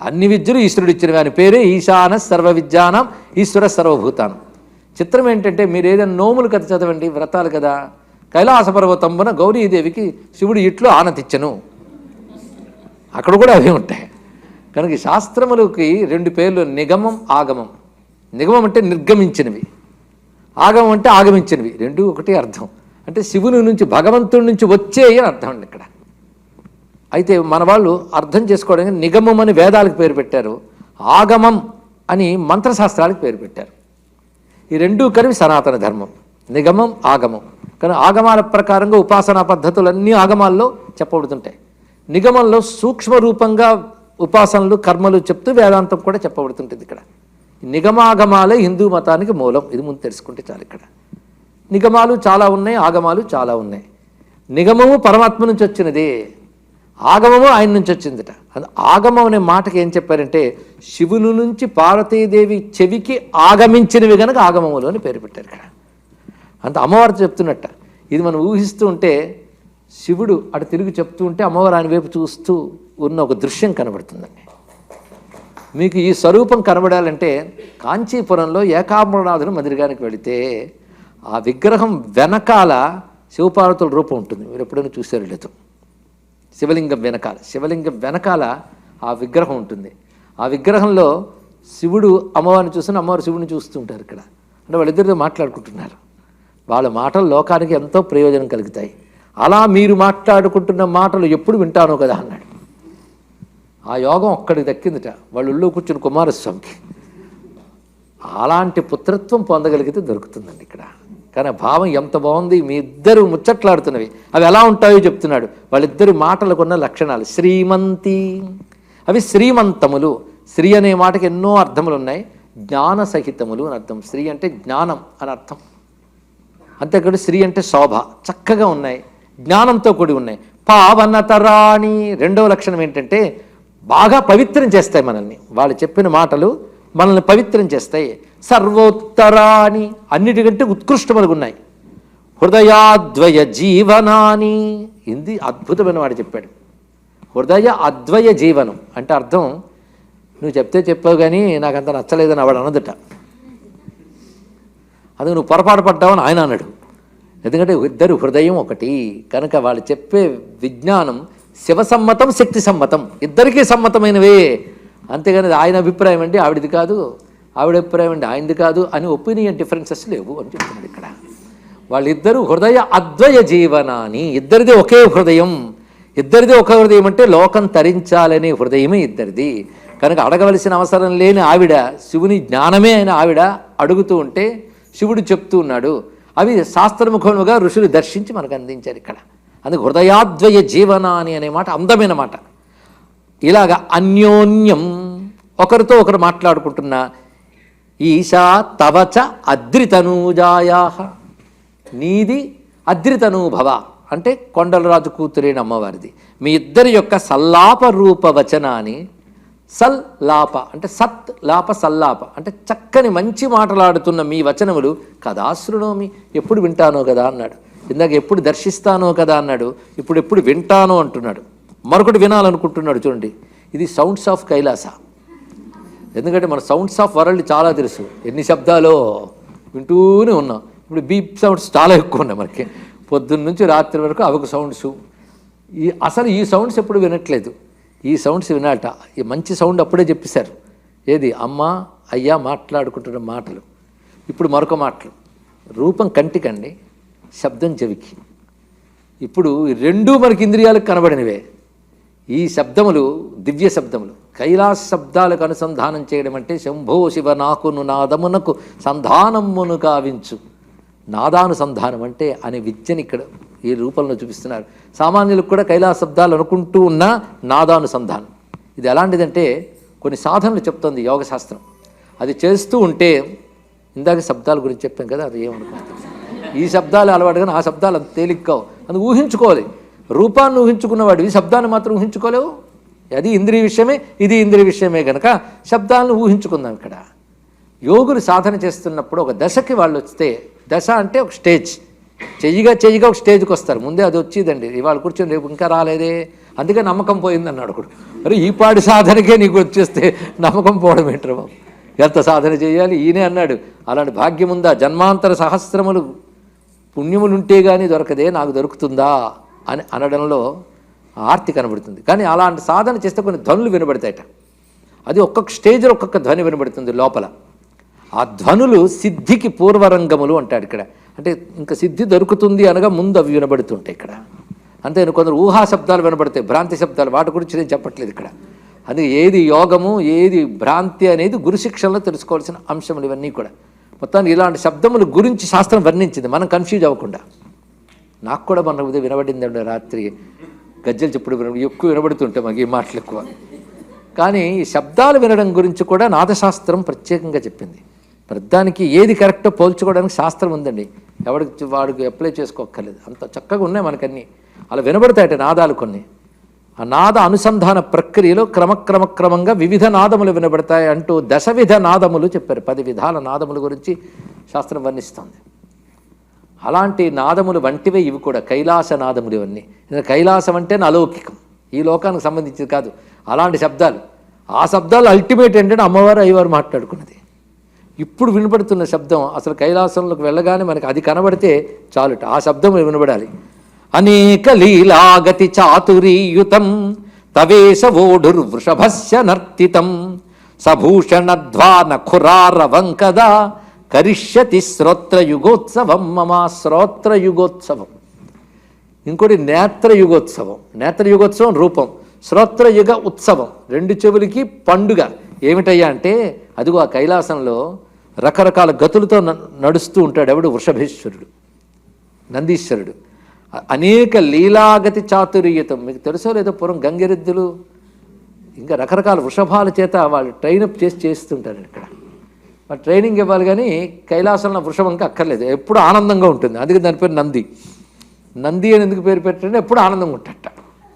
అన్ని విద్యలు ఈశ్వరుడు ఇచ్చినవి అని పేరే ఈశాన సర్వ విద్యానం ఈశ్వర సర్వభూతానం. చిత్రం ఏంటంటే మీరు ఏదైనా నోములు కథ చదవండి వ్రతాలు కదా కైలాస పర్వతంబున గౌరీదేవికి శివుడు ఇట్లు ఆనతిచ్చను. అక్కడ కూడా అవే ఉంటాయి. కనుక శాస్త్రములకి రెండు పేర్లు నిగమం ఆగమం. నిగమం అంటే నిర్గమించినవి. ఆగమం అంటే ఆగమించినవి. రెండు ఒకటి అర్థం. అంటే శివుని నుంచి భగవంతుడి నుంచి వచ్చేయని అని అర్థం అండి ఇక్కడ. అయితే మన వాళ్ళు అర్థం చేసుకోవడానికి నిగమం అని వేదాలకు పేరు పెట్టారు. ఆగమం అని మంత్రశాస్త్రాలకు పేరు పెట్టారు. ఈ రెండూ కలిపి సనాతన ధర్మం. నిగమం ఆగమం. కానీ ఆగమాల ప్రకారంగా ఉపాసనా పద్ధతులన్నీ ఆగమాల్లో చెప్పబడుతుంటాయి. నిగమంలో సూక్ష్మ రూపంగా ఉపాసనలు కర్మలు చెప్తూ వేదాంతం కూడా చెప్పబడుతుంటుంది ఇక్కడ. నిగమాగమాలే హిందూ మతానికి మూలం. ఇది ముందు తెలుసుకుంటే చాలు ఇక్కడ. నిగమాలు చాలా ఉన్నాయి ఆగమాలు చాలా ఉన్నాయి. నిగమము పరమాత్మ నుంచి వచ్చినదే. ఆగమము ఆయన నుంచి వచ్చిందట. అది ఆగమం అనే మాటకి ఏం చెప్పారంటే శివుని నుంచి పార్వతీదేవి చెవికి ఆగమించినవి కనుక ఆగమములు అని పేరు పెట్టారు ఇక్కడ. అంత అమ్మవారు చెప్తున్నట్ట. ఇది మనం ఊహిస్తూ ఉంటే శివుడు అటు తిరిగి చెప్తూ ఉంటే అమ్మవారు ఆయన వైపు చూస్తూ ఉన్న ఒక దృశ్యం కనబడుతుందండి. మీకు ఈ స్వరూపం కనబడాలంటే కాంచీపురంలో ఏకాంబరనాథుడు మందిరగానికి వెళితే ఆ విగ్రహం వెనకాల శివపార్వతుల రూపం ఉంటుంది. మీరు ఎప్పుడైనా చూసారు లేదు. శివలింగం వెనకాల. శివలింగం వెనకాల ఆ విగ్రహం ఉంటుంది. ఆ విగ్రహంలో శివుడు అమ్మవారిని చూస్తున్న అమ్మవారు శివుడిని చూస్తుంటారు ఇక్కడ. అంటే వాళ్ళిద్దరితో మాట్లాడుకుంటున్నారు. వాళ్ళ మాటలు లోకానికి ఎంతో ప్రయోజనం కలుగుతాయి. అలా మీరు మాట్లాడుకుంటున్న మాటలు ఎప్పుడు వింటానో కదా అన్నాడు. ఆ యోగం ఒక్కడికి దక్కిందిట. వాళ్ళు ఉళ్ళో కూర్చుని కుమారస్వామికి. అలాంటి పుత్రత్వం పొందగలిగితే దొరుకుతుందండి ఇక్కడ. కానీ భావం ఎంత బాగుంది? మీ ఇద్దరు ముచ్చట్లాడుతున్నవి. అవి ఎలా ఉంటాయో చెప్తున్నాడు. వాళ్ళిద్దరి మాటలకున్న లక్షణాలు. శ్రీమంతి. అవి శ్రీమంతములు. శ్రీ అనే మాటకి ఎన్నో అర్థములు ఉన్నాయి జ్ఞాన సహితములు అని అర్థం. శ్రీ అంటే జ్ఞానం అని అర్థం. అంతేకాదు శ్రీ అంటే శోభ. చక్కగా ఉన్నాయి. జ్ఞానంతో కూడి ఉన్నాయి. పావనతరాణి. రెండవ లక్షణం ఏంటంటే బాగా పవిత్రం చేస్తాయి మనల్ని. వాళ్ళు చెప్పిన మాటలు మనల్ని పవిత్రం చేస్తాయి. సర్వోత్తరాని అన్నిటికంటే ఉత్కృష్టములుగా ఉన్నాయి. హృదయాద్వయ జీవనాని. ఇది అద్భుతమైన వాడు చెప్పాడు. హృదయ అద్వయ జీవనం అంటే అర్థం నువ్వు చెప్తే చెప్పావు కానీ నాకు అంత నచ్చలేదని వాడు అనదట. అది నువ్వు పొరపాటు పడ్డావని ఆయన అన్నాడు. ఎందుకంటే ఇద్దరు హృదయం ఒకటి. కనుక వాళ్ళు చెప్పే విజ్ఞానం శివసమ్మతం శక్తి సమ్మతం ఇద్దరికీ సమ్మతమైనవే. అంతేగాని ఆయన అభిప్రాయం అండి ఆవిడది కాదు. ఆవిడ అభిప్రాయం అండి ఆయనది కాదు అని ఒపీనియన్ డిఫరెన్సెస్ లేవు అని చెప్తున్నాడు ఇక్కడ. వాళ్ళిద్దరూ హృదయ అద్వయ జీవనాన్ని ఇద్దరిది ఒకే హృదయం. ఇద్దరిది ఒక హృదయం అంటే లోకం తరించాలనే హృదయమే ఇద్దరిది. కనుక అడగవలసిన అవసరం లేని ఆవిడ శివుని జ్ఞానమే అయిన ఆవిడ అడుగుతూ ఉంటే శివుడు చెప్తూ ఉన్నాడు. అవి శాస్త్రముఖముగా ఋషులు దర్శించి మనకు అందించారు ఇక్కడ. అందుకు హృదయాద్వయ జీవనాని అనే మాట అందమైన మాట. ఇలాగ అన్యోన్యం. ఒకరితో ఒకరు మాట్లాడుకుంటున్న ఈశా తవచ అద్రితనూజాయా. నీది అద్రితనూభవ. అంటే కొండలరాజు కూతురైన అమ్మవారిది మీ ఇద్దరి యొక్క సల్లాప రూప వచనాన్ని సల్ లాప అంటే సత్ లాప సల్లాప అంటే చక్కని మంచి మాటలాడుతున్న మీ వచనములు కదా శృణోమి ఎప్పుడు వింటానో కదా అన్నాడు. ఇందాక ఎప్పుడు దర్శిస్తానో కదా అన్నాడు. ఇప్పుడు ఎప్పుడు వింటానో అంటున్నాడు. మరొకటి వినాలనుకుంటున్నాడు చూడండి. ఇది సౌండ్స్ ఆఫ్ కైలాస ఎందుకంటే మన సౌండ్స్ ఆఫ్ వరల్డ్ చాలా తెలుసు. ఎన్ని శబ్దాలో వింటూనే ఉన్నాం. ఇప్పుడు బీప్ సౌండ్స్ చాలా ఎక్కువ ఉన్నాయి మనకి. పొద్దున్న నుంచి రాత్రి వరకు అవొక సౌండ్స్ ఈ అసలు ఈ సౌండ్స్ ఎప్పుడు వినట్లేదు. ఈ సౌండ్స్ వినాలట. ఈ మంచి సౌండ్ అప్పుడే చెప్పేశారు. ఏది? అమ్మ అయ్యా మాట్లాడుకుంటున్న మాటలు. ఇప్పుడు మరొక మాటలు. రూపం కంటికండి శబ్దం చెవికి. ఇప్పుడు రెండూ మనకి ఇంద్రియాలకు కనబడినవే. ఈ శబ్దములు దివ్య శబ్దములు. కైలాస శబ్దాలకు అనుసంధానం చేయడం అంటే శంభో శివ నాకును నాదమునకు సంధానమును కావించు నాదానుసంధానం అంటే అనే విద్యని ఇక్కడ ఈ రూపంలో చూపిస్తున్నారు. సామాన్యులకు కూడా కైలాస శబ్దాలు అనుకుంటూ ఉన్న నాదానుసంధానం. ఇది ఎలాంటిదంటే కొన్ని సాధనలు చెప్తుంది యోగశాస్త్రం అది చేస్తూ ఉంటే ఇందాక శబ్దాల గురించి చెప్పాం కదా అది ఏమనుకుంటుంది? ఈ శబ్దాలు అలవాటుగా ఆ శబ్దాలు అంత తేలిగ్గావు అందుకు ఊహించుకోవాలి. రూపాన్ని ఊహించుకున్నవాడు ఈ శబ్దాన్ని మాత్రం ఊహించుకోలేవు. అది ఇంద్రియ విషయమే ఇది ఇంద్రియ విషయమే కనుక శబ్దాలను ఊహించుకుందాం ఇక్కడ. యోగులు సాధన చేస్తున్నప్పుడు ఒక దశకి వాళ్ళు వస్తే దశ అంటే ఒక స్టేజ్. చెయ్యిగా చెయ్యిగా ఒక స్టేజ్కి వస్తారు. ముందే అది వచ్చేదండి. ఇవాళ కూర్చొని రేపు ఇంకా రాలేదే. అందుకే నమ్మకం పోయింది అన్నాడు ఒకడు. అరే ఈ పాడి సాధనకే నీకు వచ్చేస్తే నమ్మకం పోవడం ఏంట్రా బాబు? ఎంత సాధన చేయాలి? ఈయనే అన్నాడు. అలాంటి భాగ్యం ఉందా? జన్మాంతర సహస్రములు పుణ్యములుంటే కానీ దొరకదే నాకు దొరుకుతుందా? అని అనడంలో ఆర్తి కనబడుతుంది. కానీ అలాంటి సాధన చేస్తే కొన్ని ధ్వనులు వినబడతాయట. అది ఒక్కొక్క స్టేజ్లో ఒక్కొక్క ధ్వని వినబడుతుంది లోపల. ఆ ధ్వనులు సిద్ధికి పూర్వరంగములు అంటాడు ఇక్కడ. అంటే ఇంకా సిద్ధి దొరుకుతుంది అనగా ముందు అవి వినబడుతుంటాయి ఇక్కడ. అంతే కొందరు ఊహా శబ్దాలు వినబడతాయి భ్రాంతి శబ్దాలు వాటి గురించి నేను చెప్పట్లేదు ఇక్కడ. అది ఏది యోగము ఏది భ్రాంతి అనేది గురుశిక్షణలో తెలుసుకోవాల్సిన అంశములు ఇవన్నీ కూడా. మొత్తానికి ఇలాంటి శబ్దముల గురించి శాస్త్రం వర్ణించింది. మనం కన్ఫ్యూజ్ అవ్వకుండా. నాకు కూడా మన ఉదయం వినబడిందండి రాత్రి. గజ్జలు చెప్పుడు ఎక్కువ వినబడుతుంటాయి మాకు ఈ మాటలు ఎక్కువ. కానీ ఈ శబ్దాలు వినడం గురించి కూడా నాదశాస్త్రం ప్రత్యేకంగా చెప్పింది. ప్రధానికి ఏది కరెక్టో పోల్చుకోవడానికి శాస్త్రం ఉందండి. ఎవడికి వాడికి అప్లై చేసుకోక్కర్లేదు. అంత చక్కగా ఉన్నాయి మనకన్నీ. అలా వినబడతాయట నాదాలు కొన్ని. ఆ నాద అనుసంధాన ప్రక్రియలో క్రమక్రమక్రమంగా వివిధ నాదములు వినబడతాయి అంటూ దశవిధ నాదములు చెప్పారు. పది విధాల నాదముల గురించి శాస్త్రం వర్ణిస్తుంది. అలాంటి నాదములు వంటివే ఇవి కూడా. కైలాస నాదములు ఇవన్నీ. కైలాసం అంటే అలౌకికం. ఈ లోకానికి సంబంధించింది కాదు. అలాంటి శబ్దాలు. ఆ శబ్దాలు అల్టిమేట్ ఏంటంటే అమ్మవారు అయ్యవారు మాట్లాడుకున్నది. ఇప్పుడు వినపడుతున్న శబ్దం అసలు కైలాసంలోకి వెళ్ళగానే మనకి అది కనబడితే చాలుట. ఆ శబ్దం వినబడాలి. అనేక లీలాగతి చాతురీయుతం తవేశ వృషభస్య నర్తితం సభూషణధ్వా నఖురారవం కదా కరిష్యతి శ్రోత్రయుగోత్సవం మమ శ్రోత్రయుగోత్సవం. ఇంకోటి నేత్రయుగోత్సవం. నేత్రయుగోత్సవం రూపం శ్రోత్రయుగ ఉత్సవం. రెండు చెవులకి పండుగ. ఏమిటయ్యా అంటే అదిగో ఆ కైలాసంలో రకరకాల గతులతో నడుస్తూ ఉంటాడు ఎవడు? వృషభేశ్వరుడు నందీశ్వరుడు. అనేక లీలాగతి చాతుర్యతం. మీకు తెలుసో లేదో పూర్వం గంగిరెద్దులు? ఇంకా రకరకాల వృషభాల చేత వాళ్ళు ట్రైనప్ చేసి చేస్తుంటారు ఇక్కడ. మరి ట్రైనింగ్ ఇవ్వాలి కానీ కైలాసంలో వృషభంకి అక్కర్లేదు. ఎప్పుడు ఆనందంగా ఉంటుంది. అందుకే దాని పేరు నంది. నంది అని ఎందుకు పేరు పెట్టండి ఎప్పుడు ఆనందంగా ఉంటాడట.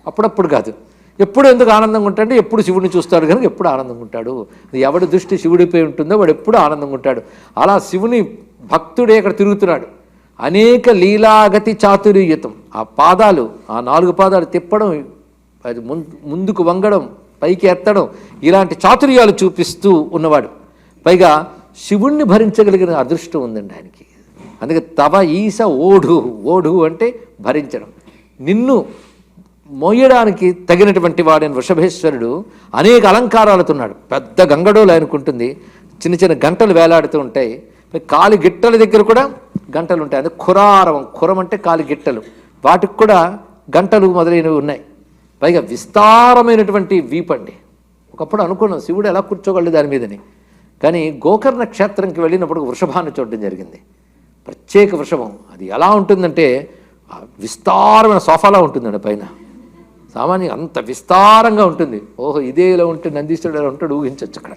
అప్పుడప్పుడు కాదు. ఎప్పుడు ఎందుకు ఆనందంగా ఉంటాడంటే ఎప్పుడు శివుడిని చూస్తాడు కనుక ఎప్పుడు ఆనందంగా ఉంటాడు. ఎవడి దృష్టి శివుడిపై ఉంటుందో వాడు ఎప్పుడు ఆనందంగా ఉంటాడు. అలా శివుని భక్తుడే అక్కడ తిరుగుతున్నాడు. అనేక లీలాగతి చాతుర్యతం. ఆ పాదాలు ఆ నాలుగు పాదాలు తిప్పడం అది ముందుకు వంగడం పైకి ఎత్తడం ఇలాంటి చాతుర్యాలు చూపిస్తూ ఉన్నవాడు. పైగా శివుణ్ణి భరించగలిగిన అదృష్టం ఉందండి ఆయనకి. అందుకే తవ ఈస ఓడు ఓడు అంటే భరించడం. నిన్ను మోయడానికి తగినటువంటి వాడైన వృషభేశ్వరుడు అనేక అలంకారాలతోన్నాడు. పెద్ద గంగడోలు ఆయనకుంటుంది చిన్న చిన్న గంటలు వేలాడుతూ ఉంటాయి. కాలి గిట్టల దగ్గర కూడా గంటలు ఉంటాయి. అదే ఖురారవం. ఖురం అంటే కాలి గిట్టలు. వాటికి కూడా గంటలు మొదలైనవి ఉన్నాయి. పైగా విస్తారమైనటువంటి వీపండి. ఒకప్పుడు అనుకున్నాం శివుడు ఎలా కూర్చోగలడు దాని మీదని. కానీ గోకర్ణ క్షేత్రంకి వెళ్ళినప్పుడు వృషభాన్ని చూడడం జరిగింది. ప్రత్యేక వృషభం. అది ఎలా ఉంటుందంటే విస్తారమైన సోఫాలా ఉంటుందండి పైన. సామాన్యంగా అంత విస్తారంగా ఉంటుంది. ఓహో ఇదే ఇలా ఉంటే నందీశ్వరుడు ఎలా ఉంటాడు ఊహించవచ్చు అక్కడ.